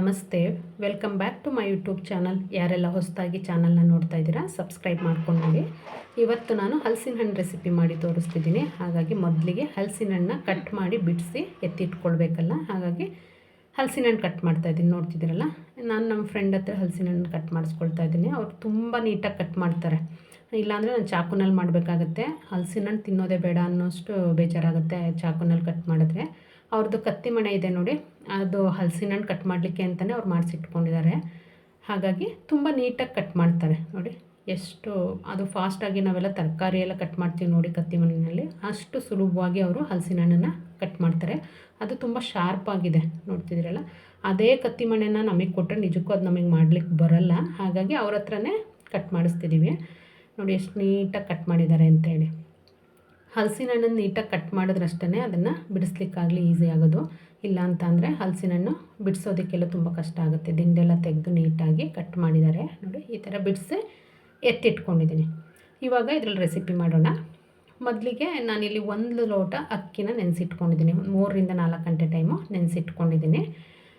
ನಮಸ್ತೆ, welcome back to my YouTube channel. ಯಾರೆಲ್ಲ ಹೊಸದಾಗಿ ಚಾನಲ್ನ ನೋಡ್ತಾ ಇದ್ದೀರಾ, ಸಬ್ಸ್ಕ್ರೈಬ್ ಮಾಡ್ಕೊಂಡು ನೋಡಿ ಇವತ್ತು ನಾನು ಹಲಸಿನ ಹಣ್ಣು ರೆಸಿಪಿ ಮಾಡಿ ತೋರಿಸ್ತಿದ್ದೀನಿ. ಹಾಗಾಗಿ ಮೊದಲಿಗೆ ಹಲಸಿನ ಹಣ್ಣನ್ನ ಕಟ್ ಮಾಡಿ ಬಿಡಿಸಿ ಎತ್ತಿಟ್ಕೊಳ್ಬೇಕಲ್ಲ? ಹಾಗಾಗಿ ಹಲಸಿನ ಹಣ್ಣು ಕಟ್ ಮಾಡ್ತಾ ಇದ್ದೀನಿ. ನೋಡ್ತಿದ್ದೀರಲ್ಲ? ನಾನು ನಮ್ಮ ಫ್ರೆಂಡ್ ಹತ್ರ ಹಲಸಿನ ಹಣ್ಣು ಕಟ್ ಮಾಡಿಸ್ಕೊಳ್ತಾ ಇದ್ದೀನಿ. ಅವ್ರು ತುಂಬ ನೀಟಾಗಿ ಕಟ್ ಮಾಡ್ತಾರೆ. ಇಲ್ಲಾಂದರೆ ನಾನು ಚಾಕುನಲ್ಲಿ ಮಾಡಬೇಕಾಗತ್ತೆ. ಹಲಸಿನ ಹಣ್ಣು ತಿನ್ನೋದೇ ಬೇಡ ಅನ್ನೋಷ್ಟು ಬೇಜಾರಾಗುತ್ತೆ. ಚಾಕುನಲ್ಲಿ ಕಟ್ ಮಾಡಿದ್ರೆ. ಅವ್ರದ್ದು ಕತ್ತಿ ಮಣೆ ಇದೆ ನೋಡಿ. ಅದು ಹಲಸಿನ ಹಣ್ಣು ಕಟ್ ಮಾಡಲಿಕ್ಕೆ ಅಂತಲೇ ಅವ್ರು ಮಾಡಿಸಿಟ್ಕೊಂಡಿದ್ದಾರೆ. ಹಾಗಾಗಿ ತುಂಬ ನೀಟಾಗಿ ಕಟ್ ಮಾಡ್ತಾರೆ. ನೋಡಿ, ಎಷ್ಟು ಅದು ಫಾಸ್ಟಾಗಿ ನಾವೆಲ್ಲ ತರಕಾರಿ ಎಲ್ಲ ಕಟ್ ಮಾಡ್ತೀವಿ ನೋಡಿ ಕತ್ತಿ ಮನೆಯಲ್ಲಿ ಅಷ್ಟು ಸುಲಭವಾಗಿ ಅವರು ಹಲಸಿನ ಹಣ್ಣನ್ನು ಕಟ್ ಮಾಡ್ತಾರೆ. ಅದು ತುಂಬ ಶಾರ್ಪಾಗಿದೆ ನೋಡ್ತಿದ್ದೀರಲ್ಲ? ಅದೇ ಕತ್ತಿ ಮಣೆನ ನಮಗೆ ಕೊಟ್ಟರೆ ನಿಜಕ್ಕೂ ಅದು ನಮಗೆ ಮಾಡ್ಲಿಕ್ಕೆ ಬರಲ್ಲ. ಹಾಗಾಗಿ ಅವ್ರ ಹತ್ರನೇ ಕಟ್ ಮಾಡಿಸ್ತಿದ್ದೀವಿ ನೋಡಿ, ಎಷ್ಟು ನೀಟಾಗಿ ಕಟ್ ಮಾಡಿದ್ದಾರೆ ಅಂತೇಳಿ. ಹಲಸಿನ ಹಣ್ಣನ್ನು ನೀಟಾಗಿ ಕಟ್ ಮಾಡಿದ್ರಷ್ಟೇ ಅದನ್ನು ಬಿಡಿಸ್ಲಿಕ್ಕಾಗಲಿ ಈಸಿ ಆಗೋದು. ಇಲ್ಲ ಅಂತ ಅಂದರೆ ಹಲಸಿನ ಹಣ್ಣು ಬಿಡಿಸೋದಕ್ಕೆಲ್ಲ ತುಂಬ ಕಷ್ಟ ಆಗುತ್ತೆ. ದಿಂಡೆಲ್ಲ ತೆಗೆದು ನೀಟಾಗಿ ಕಟ್ ಮಾಡಿದ್ದಾರೆ. ನೋಡಿ, ಈ ಥರ ಬಿಡಿಸಿ ಎತ್ತಿಟ್ಕೊಂಡಿದ್ದೀನಿ. ಇವಾಗ ಇದರಲ್ಲಿ ರೆಸಿಪಿ ಮಾಡೋಣ. ಮೊದಲಿಗೆ ನಾನಿಲ್ಲಿ ಒಂದು ಲೋಟ ಅಕ್ಕಿನ ನೆನೆಸಿಟ್ಕೊಂಡಿದ್ದೀನಿ. ಮೂರರಿಂದ ನಾಲ್ಕು ಗಂಟೆ ಟೈಮು ನೆನೆಸಿಟ್ಕೊಂಡಿದ್ದೀನಿ.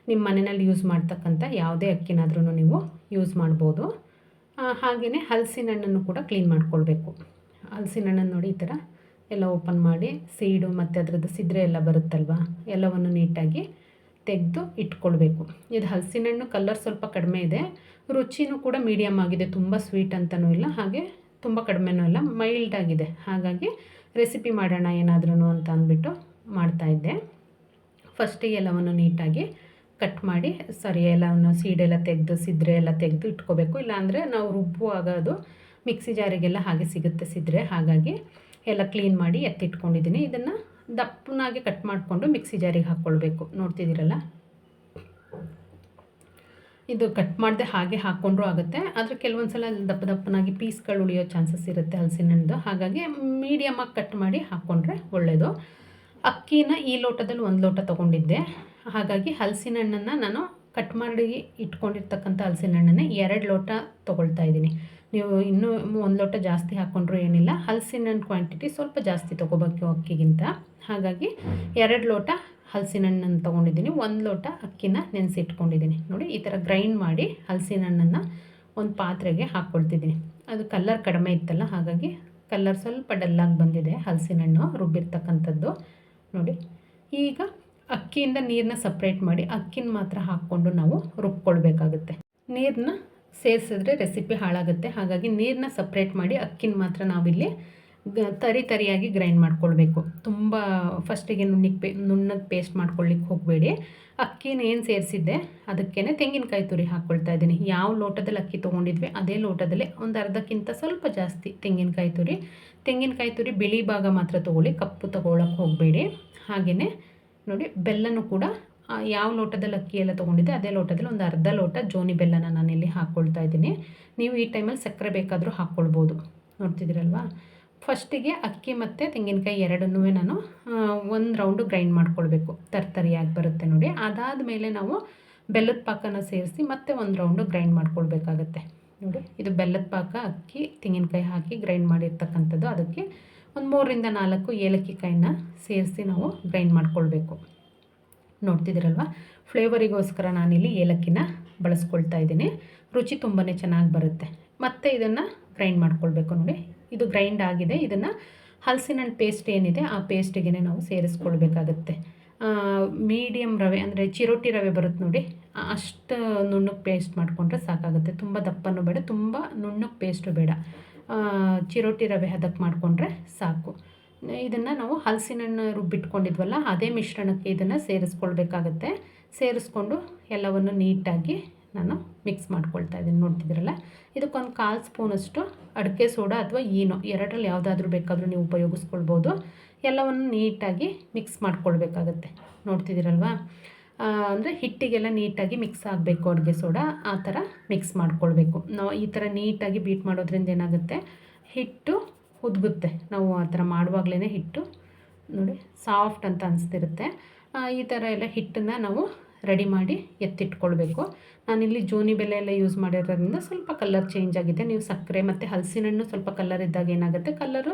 ನಿಮ್ಮ ಮನೆಯಲ್ಲಿ ಯೂಸ್ ಮಾಡ್ತಕ್ಕಂಥ ಯಾವುದೇ ಅಕ್ಕಿನಾದ್ರೂ ನೀವು ಯೂಸ್ ಮಾಡ್ಬೋದು. ಹಾಗೆಯೇ ಹಲಸಿನ ಹಣ್ಣನ್ನು ಕೂಡ ಕ್ಲೀನ್ ಮಾಡ್ಕೊಳ್ಬೇಕು. ಹಲಸಿನ ಹಣ್ಣನ್ನು ನೋಡಿ ಈ ಥರ ಎಲ್ಲ ಓಪನ್ ಮಾಡಿ ಸೀಡು ಮತ್ತು ಅದರದ್ದು ಸಿದ್ರೆ ಎಲ್ಲ ಬರುತ್ತಲ್ವ? ಎಲ್ಲವನ್ನು ನೀಟಾಗಿ ತೆಗೆದು ಇಟ್ಕೊಳ್ಬೇಕು. ಇದು ಹಲಸಿನ ಹಣ್ಣು ಕಲರ್ ಸ್ವಲ್ಪ ಕಡಿಮೆ ಇದೆ. ರುಚಿನೂ ಕೂಡ ಮೀಡಿಯಮ್ ಆಗಿದೆ. ತುಂಬ ಸ್ವೀಟ್ ಅಂತಲೂ ಇಲ್ಲ. ಹಾಗೆ ತುಂಬ ಕಡಿಮೆನೂ ಇಲ್ಲ. ಮೈಲ್ಡ್ ಆಗಿದೆ. ಹಾಗಾಗಿ ರೆಸಿಪಿ ಮಾಡೋಣ ಏನಾದ್ರೂ ಅಂತ ಅಂದ್ಬಿಟ್ಟು ಮಾಡ್ತಾಯಿದ್ದೆ ಫಸ್ಟಿಗೆ ಎಲ್ಲವನ್ನು ನೀಟಾಗಿ ಕಟ್ ಮಾಡಿ ಸರಿ ಎಲ್ಲವನ್ನು ಸೀಡೆಲ್ಲ ತೆಗೆದು, ಸಿದ್ರೆ ಎಲ್ಲ ತೆಗೆದು ಇಟ್ಕೋಬೇಕು. ಇಲ್ಲಾಂದರೆ ನಾವು ರುಬ್ಬುವಾಗ ಅದು ಮಿಕ್ಸಿ ಜಾರಿಗೆಲ್ಲ ಹಾಗೆ ಸಿಗುತ್ತೆ ಸಿದ್ರೆ. ಹಾಗಾಗಿ ಎಲ್ಲ ಕ್ಲೀನ್ ಮಾಡಿ ಎತ್ತಿಟ್ಕೊಂಡಿದ್ದೀನಿ. ಇದನ್ನು ದಪ್ಪನಾಗಿ ಕಟ್ ಮಾಡಿಕೊಂಡು ಮಿಕ್ಸಿ ಜಾರಿಗೆ ಹಾಕ್ಕೊಳ್ಬೇಕು ನೋಡ್ತಿದ್ದೀರಲ್ಲ? ಇದು ಕಟ್ ಮಾಡದೆ ಹಾಗೆ ಹಾಕ್ಕೊಂಡ್ರೂ ಆಗುತ್ತೆ. ಆದರೆ ಕೆಲವೊಂದು ಸಲ ದಪ್ಪ ದಪ್ಪನಾಗಿ ಪೀಸ್ಗಳು ಉಳಿಯೋ ಚಾನ್ಸಸ್ ಇರುತ್ತೆ ಹಲಸಿನ ಹಣ್ಣು ಹಾಗಾಗಿ ಮೀಡಿಯಮಾಗಿ ಕಟ್ ಮಾಡಿ ಹಾಕ್ಕೊಂಡ್ರೆ ಒಳ್ಳೆಯದು ಅಕ್ಕಿನ ಈ ಲೋಟದಲ್ಲಿ ಒಂದು ಲೋಟ ತೊಗೊಂಡಿದ್ದೆ. ಹಾಗಾಗಿ ಹಲಸಿನ ಹಣ್ಣನ್ನು ನಾನು ಕಟ್ ಮಾಡಿ ಇಟ್ಕೊಂಡಿರ್ತಕ್ಕಂಥ ಹಲಸಿನ ಹಣ್ಣನ್ನು ಎರಡು ಲೋಟ ತೊಗೊಳ್ತಾ ಇದ್ದೀನಿ. ನೀವು ಇನ್ನೂ ಒಂದು ಲೋಟ ಜಾಸ್ತಿ ಹಾಕ್ಕೊಂಡ್ರು ಏನಿಲ್ಲ. ಹಲಸಿನ ಹಣ್ಣು ಕ್ವಾಂಟಿಟಿ ಸ್ವಲ್ಪ ಜಾಸ್ತಿ ತೊಗೋಬೇಕು ಅಕ್ಕಿಗಿಂತ. ಹಾಗಾಗಿ ಎರಡು ಲೋಟ ಹಲಸಿನ ಹಣ್ಣನ್ನು ತೊಗೊಂಡಿದ್ದೀನಿ. ಒಂದು ಲೋಟ ಅಕ್ಕಿನ ನೆನೆಸಿಟ್ಕೊಂಡಿದ್ದೀನಿ. ನೋಡಿ, ಈ ಥರ ಗ್ರೈಂಡ್ ಮಾಡಿ ಹಲಸಿನ ಹಣ್ಣನ್ನು ಒಂದು ಪಾತ್ರೆಗೆ ಹಾಕ್ಕೊಳ್ತಿದ್ದೀನಿ ಅದು ಕಲ್ಲರ್ ಕಡಿಮೆ ಇತ್ತಲ್ಲ, ಹಾಗಾಗಿ ಕಲ್ಲರ್ ಸ್ವಲ್ಪ ಡಲ್ಲಾಗಿ ಬಂದಿದೆ. ಹಲಸಿನ ಹಣ್ಣು ರುಬ್ಬಿರ್ತಕ್ಕಂಥದ್ದು. ನೋಡಿ, ಈಗ ಅಕ್ಕಿಯಿಂದ ನೀರನ್ನ ಸಪ್ರೇಟ್ ಮಾಡಿ ಅಕ್ಕಿನ ಮಾತ್ರ ಹಾಕ್ಕೊಂಡು ನಾವು ರುಬ್ಕೊಳ್ಬೇಕಾಗುತ್ತೆ. ನೀರನ್ನ ಸೇರಿಸಿದ್ರೆ ರೆಸಿಪಿ ಹಾಳಾಗುತ್ತೆ. ಹಾಗಾಗಿ ನೀರನ್ನ ಸಪ್ರೇಟ್ ಮಾಡಿ ಅಕ್ಕಿನ ಮಾತ್ರ ನಾವಿಲ್ಲಿ ತರಿ ತರಿಯಾಗಿ ಗ್ರೈಂಡ್ ಮಾಡ್ಕೊಳ್ಬೇಕು. ತುಂಬ ಫಸ್ಟಿಗೆ ನುಣ್ಣಿಗೆ ಪೇ ನುಣ್ಣಗೆ ಪೇಸ್ಟ್ ಮಾಡ್ಕೊಳ್ಳಿಕ್ಕೆ ಹೋಗಬೇಡಿ. ಅಕ್ಕಿನ ಏನು ಸೇರಿಸಿದ್ದೆ ಅದಕ್ಕೇ ತೆಂಗಿನಕಾಯಿ ತುರಿ ಹಾಕ್ಕೊಳ್ತಾ ಇದ್ದೀನಿ. ಯಾವ ಲೋಟದಲ್ಲಿ ಅಕ್ಕಿ ತೊಗೊಂಡಿದ್ವಿ ಅದೇ ಲೋಟದಲ್ಲಿ ಒಂದು ಅರ್ಧಕ್ಕಿಂತ ಸ್ವಲ್ಪ ಜಾಸ್ತಿ ತೆಂಗಿನಕಾಯಿ ತುರಿ. ತೆಂಗಿನಕಾಯಿ ತುರಿ ಬಿಳಿ ಭಾಗ ಮಾತ್ರ ತೊಗೊಳ್ಳಿ, ಕಪ್ಪು ತೊಗೊಳಕ್ಕೆ ಹೋಗಬೇಡಿ. ಹಾಗೆಯೇ ನೋಡಿ, ಬೆಲ್ಲನೂ ಕೂಡ ಯಾವ ಲೋಟದಲ್ಲಿ ಅಕ್ಕಿ ಎಲ್ಲ ತೊಗೊಂಡಿದ್ದೆ, ಅದೇ ಲೋಟದಲ್ಲಿ ಒಂದು ಅರ್ಧ ಲೋಟ ಜೋನಿ ಬೆಲ್ಲನ ನಾನಿಲ್ಲಿ ಹಾಕ್ಕೊಳ್ತಾ ಇದ್ದೀನಿ. ನೀವು ಈ ಟೈಮಲ್ಲಿ ಸಕ್ಕರೆ ಬೇಕಾದರೂ ಹಾಕ್ಕೊಳ್ಬೋದು ನೋಡ್ತಿದ್ದೀರಲ್ವಾ? ಫಸ್ಟಿಗೆ ಅಕ್ಕಿ ಮತ್ತು ತೆಂಗಿನಕಾಯಿ ಎರಡನ್ನೂ ನಾನು ಒಂದು ರೌಂಡು ಗ್ರೈಂಡ್ ಮಾಡ್ಕೊಳ್ಬೇಕು. ತರ್ತರಿಯಾಗಿ ಬರುತ್ತೆ ನೋಡಿ. ಅದಾದ ಮೇಲೆ ನಾವು ಬೆಲ್ಲದ ಪಾಕನ ಸೇರಿಸಿ ಮತ್ತೆ ಒಂದು ರೌಂಡು ಗ್ರೈಂಡ್ ಮಾಡ್ಕೊಳ್ಬೇಕಾಗತ್ತೆ. ನೋಡಿ, ಇದು ಬೆಲ್ಲದ ಪಾಕ ಅಕ್ಕಿ, ತೆಂಗಿನಕಾಯಿ ಹಾಕಿ ಗ್ರೈಂಡ್ ಮಾಡಿರ್ತಕ್ಕಂಥದ್ದು. ಅದಕ್ಕೆ ಒಂದು ಮೂರರಿಂದ ನಾಲ್ಕು ಏಲಕ್ಕಿ ಕಾಯಿನ ಸೇರಿಸಿ ನಾವು ಗ್ರೈಂಡ್ ಮಾಡ್ಕೊಳ್ಬೇಕು. ನೋಡ್ತಿದ್ದೀರಲ್ವ? ಫ್ಲೇವರಿಗೋಸ್ಕರ ನಾನಿಲ್ಲಿ ಏಲಕ್ಕಿನ ಬಳಸ್ಕೊಳ್ತಾ ಇದ್ದೀನಿ. ರುಚಿ ತುಂಬಾ ಚೆನ್ನಾಗಿ ಬರುತ್ತೆ. ಮತ್ತು ಇದನ್ನು ಗ್ರೈಂಡ್ ಮಾಡ್ಕೊಳ್ಬೇಕು ನೋಡಿ. ಇದು ಗ್ರೈಂಡ್ ಆಗಿದೆ. ಇದನ್ನು ಹಲಸಿನ ಹಣ್ಣು ಪೇಸ್ಟ್ ಏನಿದೆ, ಆ ಪೇಸ್ಟಿಗೆ ನಾವು ಸೇರಿಸ್ಕೊಳ್ಬೇಕಾಗತ್ತೆ. ಮೀಡಿಯಮ್ ರವೆ ಅಂದರೆ ಚಿರೋಟಿ ರವೆ ಬರುತ್ತೆ ನೋಡಿ. ಅಷ್ಟು ನುಣ್ಣಗೆ ಪೇಸ್ಟ್ ಮಾಡಿಕೊಂಡ್ರೆ ಸಾಕಾಗುತ್ತೆ. ತುಂಬ ದಪ್ಪನೂ ಬೇಡ, ತುಂಬ ನುಣ್ಣಗೆ ಪೇಸ್ಟು ಬೇಡ. ಚಿರೋಟಿ ರವೆ ಹದಕ್ಕೆ ಮಾಡಿಕೊಂಡ್ರೆ ಸಾಕು. ಇದನ್ನು ನಾವು ಹಲಸಿನ ಹಣ್ಣು ರುಬ್ಬಿಟ್ಕೊಂಡಿದ್ವಲ್ಲ, ಅದೇ ಮಿಶ್ರಣಕ್ಕೆ ಇದನ್ನು ಸೇರಿಸ್ಕೊಳ್ಬೇಕಾಗತ್ತೆ. ಸೇರಿಸ್ಕೊಂಡು ಎಲ್ಲವನ್ನು ನೀಟಾಗಿ ನಾನು ಮಿಕ್ಸ್ ಮಾಡ್ಕೊಳ್ತಾ ಇದ್ದೀನಿ. ನೋಡ್ತಿದ್ದೀರಲ್ಲ? ಇದಕ್ಕೊಂದು ಕಾಲು ಸ್ಪೂನಷ್ಟು ಅಡಿಕೆ ಸೋಡಾ ಅಥವಾ ಈನೋ, ಎರಡರಲ್ಲಿ ಯಾವುದಾದ್ರೂ ಬೇಕಾದರೂ ನೀವು ಉಪಯೋಗಿಸ್ಕೊಳ್ಬೋದು. ಎಲ್ಲವನ್ನು ನೀಟಾಗಿ ಮಿಕ್ಸ್ ಮಾಡ್ಕೊಳ್ಬೇಕಾಗತ್ತೆ. ನೋಡ್ತಿದ್ದೀರಲ್ವಾ? ಅಂದರೆ ಹಿಟ್ಟಿಗೆಲ್ಲ ನೀಟಾಗಿ ಮಿಕ್ಸ್ ಆಗಬೇಕು ಅಡುಗೆ ಸೋಡಾ, ಆ ಥರ ಮಿಕ್ಸ್ ಮಾಡ್ಕೊಳ್ಬೇಕು. ನಾವು ಈ ಥರ ನೀಟಾಗಿ ಬೀಟ್ ಮಾಡೋದ್ರಿಂದ ಏನಾಗುತ್ತೆ? ಹಿಟ್ಟು ಉದ್ಗುತ್ತೆ. ನಾವು ಆ ಥರ ಮಾಡುವಾಗಲೇ ಹಿಟ್ಟು ನೋಡಿ ಸಾಫ್ಟ್ ಅಂತ ಅನಿಸ್ತಿರುತ್ತೆ. ಈ ಥರ ಎಲ್ಲ ಹಿಟ್ಟನ್ನು ನಾವು ರೆಡಿ ಮಾಡಿ ಎತ್ತಿಟ್ಕೊಳ್ಬೇಕು. ನಾನಿಲ್ಲಿ ಜೋನಿ ಬೆಲೆ ಎಲ್ಲ ಯೂಸ್ ಮಾಡಿರೋದ್ರಿಂದ ಸ್ವಲ್ಪ ಕಲರ್ ಚೇಂಜ್ ಆಗಿದೆ. ನೀವು ಸಕ್ಕರೆ ಮತ್ತು ಹಲಸಿನ ಹಣ್ಣು ಸ್ವಲ್ಪ ಕಲರ್ ಇದ್ದಾಗ ಏನಾಗುತ್ತೆ? ಕಲರು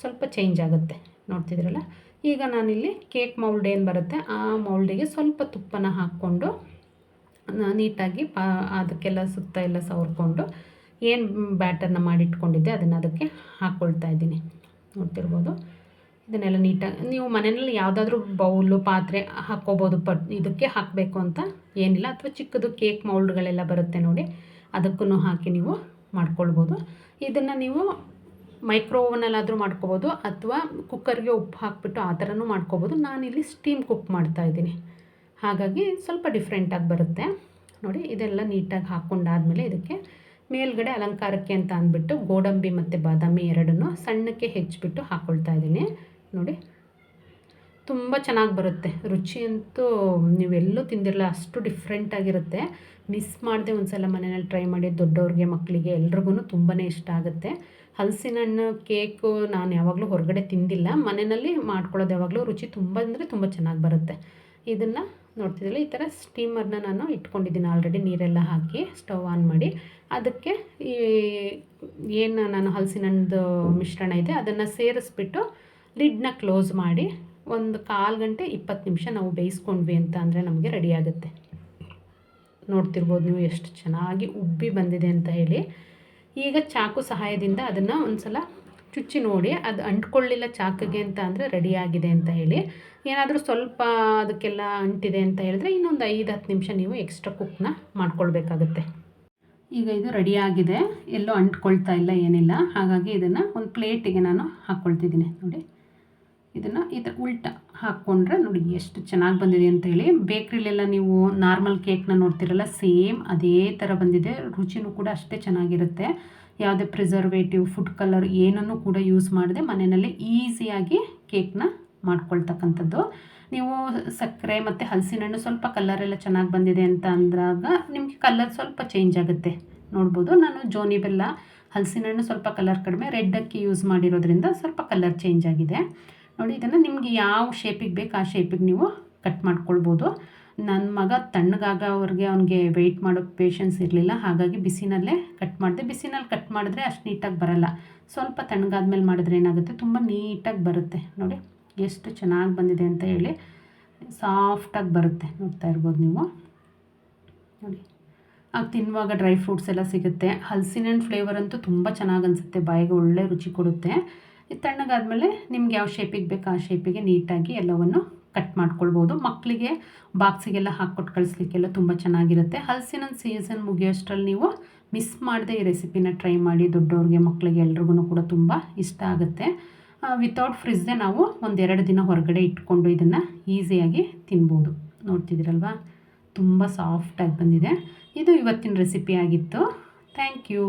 ಸ್ವಲ್ಪ ಚೇಂಜ್ ಆಗುತ್ತೆ. ನೋಡ್ತಿದ್ದೀರಲ್ಲ? ಈಗ ನಾನಿಲ್ಲಿ ಕೇಕ್ ಮೌಲ್ಡ್ ಏನು ಬರುತ್ತೆ? ಆ ಮೌಲ್ಡಿಗೆ ಸ್ವಲ್ಪ ತುಪ್ಪನ ಹಾಕ್ಕೊಂಡು ನೀಟಾಗಿ ಪಾ, ಅದಕ್ಕೆಲ್ಲ ಸುತ್ತ ಎಲ್ಲ ಸವರ್ಕೊಂಡು ಏನು ಬ್ಯಾಟರ್ನ ಮಾಡಿಟ್ಕೊಂಡಿದ್ದೆ ಅದನ್ನು ಅದಕ್ಕೆ ಹಾಕ್ಕೊಳ್ತಾ ಇದ್ದೀನಿ. ನೋಡ್ತಿರ್ಬೋದು? ಇದನ್ನೆಲ್ಲ ನೀಟಾಗಿ, ನೀವು ಮನೆಯಲ್ಲಿ ಯಾವುದಾದ್ರೂ ಬೌಲು, ಪಾತ್ರೆ ಹಾಕ್ಕೋಬೋದು, ಪಟ್, ಇದಕ್ಕೆ ಹಾಕಬೇಕು ಅಂತ ಏನಿಲ್ಲ. ಅಥವಾ ಚಿಕ್ಕದು ಕೇಕ್ ಮೌಲ್ಡ್ಗಳೆಲ್ಲ ಬರುತ್ತೆ ನೋಡಿ ಅದಕ್ಕೂ ಹಾಕಿ ನೀವು ಮಾಡ್ಕೊಳ್ಬೋದು. ಇದನ್ನು ನೀವು ಮೈಕ್ರೋ ಓವನಲ್ಲಾದರೂ ಮಾಡ್ಕೋಬೋದು ಅಥವಾ ಕುಕ್ಕರ್ಗೆ ಉಪ್ಪು ಹಾಕಿಬಿಟ್ಟು ಆ ಥರನೂ ಮಾಡ್ಕೋಬೋದು. ನಾನಿಲ್ಲಿ ಸ್ಟೀಮ್ ಕುಕ್ ಮಾಡ್ತಾಯಿದ್ದೀನಿ ಹಾಗಾಗಿ ಸ್ವಲ್ಪ ಡಿಫ್ರೆಂಟಾಗಿ ಬರುತ್ತೆ. ನೋಡಿ, ಇದೆಲ್ಲ ನೀಟಾಗಿ ಹಾಕ್ಕೊಂಡಾದಮೇಲೆ ಇದಕ್ಕೆ ಮೇಲ್ಗಡೆ ಅಲಂಕಾರಕ್ಕೆ ಅಂತ ಅಂದ್ಬಿಟ್ಟು ಗೋಡಂಬಿ ಮತ್ತು ಬಾದಾಮಿ ಎರಡನ್ನೂ ಸಣ್ಣಕ್ಕೆ ಹೆಚ್ಚಿಬಿಟ್ಟು ಹಾಕ್ಕೊಳ್ತಾ ಇದ್ದೀನಿ. ನೋಡಿ ತುಂಬ ಚೆನ್ನಾಗಿ ಬರುತ್ತೆ. ರುಚಿ ಅಂತೂ ನೀವೆಲ್ಲೂ ತಿಂದಿರಲ್ಲ ಅಷ್ಟು ಡಿಫ್ರೆಂಟಾಗಿರುತ್ತೆ ಮಿಸ್ ಮಾಡದೆ ಒಂದು ಸಲ ಮನೆಯಲ್ಲಿ ಟ್ರೈ ಮಾಡಿ ದೊಡ್ಡವ್ರಿಗೆ ಮಕ್ಕಳಿಗೆ ಎಲ್ರಿಗೂ ತುಂಬಾ ಇಷ್ಟ ಆಗುತ್ತೆ. ಹಲಸಿನ ಹಣ್ಣು ಕೇಕು ನಾನು ಯಾವಾಗಲೂ ಹೊರಗಡೆ ತಿಂದಿಲ್ಲ. ಮನೆಯಲ್ಲಿ ಮಾಡ್ಕೊಳ್ಳೋದು ಯಾವಾಗಲೂ ರುಚಿ ತುಂಬ ಅಂದರೆ ತುಂಬ ಚೆನ್ನಾಗಿ ಬರುತ್ತೆ. ಇದನ್ನು ನೋಡ್ತಿದ್ದೀನಿ ಈ ಥರ ಸ್ಟೀಮರ್ನ ನಾನು ಇಟ್ಕೊಂಡಿದ್ದೀನಿ ಆಲ್ರೆಡಿ ನೀರೆಲ್ಲ ಹಾಕಿ ಸ್ಟವ್ ಆನ್ ಮಾಡಿ. ಅದಕ್ಕೆ ಈ ಏನು ನಾನು ಹಲಸಿನ ಹಣ್ಣು ಮಿಶ್ರಣ ಇದೆ, ಅದನ್ನು ಸೇರಿಸ್ಬಿಟ್ಟು ಲಿಡ್ನ ಕ್ಲೋಸ್ ಮಾಡಿ ಒಂದು ಕಾಲು ಗಂಟೆ ಇಪ್ಪತ್ತು ನಿಮಿಷ ನಾವು ಬೇಯಿಸ್ಕೊಂಡ್ವಿ ಅಂತ ಅಂದರೆ ನಮಗೆ ರೆಡಿ ಆಗುತ್ತೆ. ನೋಡ್ತಿರ್ಬೋದು ನೀವು ಎಷ್ಟು ಚೆನ್ನಾಗಿ ಉಬ್ಬಿ ಬಂದಿದೆ ಅಂತ ಹೇಳಿ. ಈಗ ಚಾಕು ಸಹಾಯದಿಂದ ಅದನ್ನು ಒಂದು ಸಲ ಚುಚ್ಚಿ ನೋಡಿ, ಅದು ಅಂಟ್ಕೊಳ್ಳಿಲ್ಲ ಚಾಕಿಗೆ ಅಂತ ಅಂದರೆ ರೆಡಿಯಾಗಿದೆ ಅಂತ ಹೇಳಿ. ಏನಾದರೂ ಸ್ವಲ್ಪ ಅದಕ್ಕೆಲ್ಲ ಅಂಟಿದೆ ಅಂತ ಹೇಳಿದ್ರೆ ಇನ್ನೊಂದು ಐದು ಹತ್ತು ನಿಮಿಷ ನೀವು ಎಕ್ಸ್ಟ್ರಾ ಕುಕ್ನ ಮಾಡ್ಕೊಳ್ಬೇಕಾಗುತ್ತೆ. ಈಗ ಇದು ರೆಡಿಯಾಗಿದೆ ಎಲ್ಲೋ ಅಂಟ್ಕೊಳ್ತಾ ಇಲ್ಲ ಏನಿಲ್ಲ. ಹಾಗಾಗಿ ಇದನ್ನು ಒಂದು ಪ್ಲೇಟಿಗೆ ನಾನು ಹಾಕ್ಕೊಳ್ತಿದ್ದೀನಿ ನೋಡಿ. ಇದನ್ನು ಈ ಥರ ಉಲ್ಟ ಹಾಕ್ಕೊಂಡ್ರೆ ನೋಡಿ ಎಷ್ಟು ಚೆನ್ನಾಗಿ ಬಂದಿದೆ ಅಂತ ಹೇಳಿ. ಬೇಕ್ರಿಲೆಲ್ಲ ನೀವು ನಾರ್ಮಲ್ ಕೇಕ್ನ ನೋಡ್ತಿರಲ್ಲ ಸೇಮ್ ಅದೇ ಥರ ಬಂದಿದೆ. ರುಚಿನೂ ಕೂಡ ಅಷ್ಟೇ ಚೆನ್ನಾಗಿರುತ್ತೆ. ಯಾವುದೇ ಪ್ರಿಸರ್ವೇಟಿವ್ ಫುಡ್ ಕಲರ್ ಏನನ್ನು ಕೂಡ ಯೂಸ್ ಮಾಡದೆ ಮನೆಯಲ್ಲಿ ಈಸಿಯಾಗಿ ಕೇಕ್ನ ಮಾಡ್ಕೊಳ್ತಕ್ಕಂಥದ್ದು. ನೀವು ಸಕ್ಕರೆ ಮತ್ತು ಹಲಸಿನ ಹಣ್ಣು ಸ್ವಲ್ಪ ಕಲರೆಲ್ಲ ಚೆನ್ನಾಗಿ ಬಂದಿದೆ ಅಂತ ಅಂದಾಗ ನಿಮಗೆ ಕಲರ್ ಸ್ವಲ್ಪ ಚೇಂಜ್ ಆಗುತ್ತೆ. ನೋಡ್ಬೋದು. ನಾನು ಜೋನಿ ಬೆಲ್ಲ ಹಲಸಿನ ಹಣ್ಣು ಸ್ವಲ್ಪ ಕಲರ್ ಕಡಿಮೆ ರೆಡ್ ಅಕ್ಕಿ ಯೂಸ್ ಮಾಡಿರೋದ್ರಿಂದ ಸ್ವಲ್ಪ ಕಲರ್ ಚೇಂಜ್ ಆಗಿದೆ. ನೋಡಿ, ಇದನ್ನು ನಿಮಗೆ ಯಾವ ಶೇಪಿಗೆ ಬೇಕು ಆ ಶೇಪಿಗೆ ನೀವು ಕಟ್ ಮಾಡ್ಕೊಳ್ಬೋದು. ನನ್ನ ಮಗ ತಣ್ಣಗಾಗೋವ್ರಿಗೆ ಅವ್ನಿಗೆ ವೆಯ್ಟ್ ಮಾಡೋ ಪೇಷನ್ಸ್ ಇರಲಿಲ್ಲ, ಹಾಗಾಗಿ ಬಿಸಿನಲ್ಲೇ ಕಟ್ ಮಾಡಿದೆ. ಬಿಸಿನಲ್ಲಿ ಕಟ್ ಮಾಡಿದ್ರೆ ಅಷ್ಟು ನೀಟಾಗಿ ಬರಲ್ಲ. ಸ್ವಲ್ಪ ತಣ್ಣಗಾದ್ಮೇಲೆ ಮಾಡಿದ್ರೆ ಏನಾಗುತ್ತೆ? ತುಂಬ ನೀಟಾಗಿ ಬರುತ್ತೆ. ನೋಡಿ, ಎಷ್ಟು ಚೆನ್ನಾಗಿ ಬಂದಿದೆ ಅಂತ ಹೇಳಿ ಸಾಫ್ಟಾಗಿ ಬರುತ್ತೆ ನೋಡ್ತಾ ಇರ್ಬೋದು ನೀವು. ನೋಡಿ, ಆಗ ತಿನ್ನುವಾಗ ಡ್ರೈ ಫ್ರೂಟ್ಸ್ ಎಲ್ಲ ಸಿಗುತ್ತೆ. ಹಲಸಿನ ಹಣ್ಣು ಫ್ಲೇವರ್ ಅಂತೂ ತುಂಬ ಚೆನ್ನಾಗಿ ಅನಿಸುತ್ತೆ. ಬಾಯಿಗೆ ಒಳ್ಳೆ ರುಚಿ ಕೊಡುತ್ತೆ. ಇದು ತಣ್ಣಗಾದ್ಮೇಲೆ ನಿಮ್ಗೆ ಯಾವ ಶೇಪಿಗೆ ಬೇಕು ಆ ಶೇಪಿಗೆ ನೀಟಾಗಿ ಎಲ್ಲವನ್ನು ಕಟ್ ಮಾಡ್ಕೊಳ್ಬೋದು. ಮಕ್ಕಳಿಗೆ ಬಾಕ್ಸಿಗೆಲ್ಲ ಹಾಕ್ಕೊಟ್ಟು ಕಳಿಸ್ಲಿಕ್ಕೆಲ್ಲ ತುಂಬ ಚೆನ್ನಾಗಿರುತ್ತೆ. ಹಲಸಿನ ಸೀಸನ್ ಮುಗಿಯೋಷ್ಟರಲ್ಲಿ ನೀವು ಮಿಸ್ ಮಾಡದೆ ಈ ರೆಸಿಪಿನ ಟ್ರೈ ಮಾಡಿ ದೊಡ್ಡವ್ರಿಗೆ ಮಕ್ಕಳಿಗೆ ಎಲ್ರಿಗೂ ಕೂಡ ತುಂಬ ಇಷ್ಟ ಆಗುತ್ತೆ. ವಿತೌಟ್ ಫ್ರಿಜ್ದೆ ನಾವು ಒಂದೆರಡು ದಿನ ಹೊರಗಡೆ ಇಟ್ಕೊಂಡು ಇದನ್ನು ಈಸಿಯಾಗಿ ತಿನ್ಬೋದು. ನೋಡ್ತಿದ್ದೀರಲ್ವಾ? ತುಂಬ ಸಾಫ್ಟಾಗಿ ಬಂದಿದೆ. ಇದು ಇವತ್ತಿನ ರೆಸಿಪಿ ಆಗಿತ್ತು. Thank you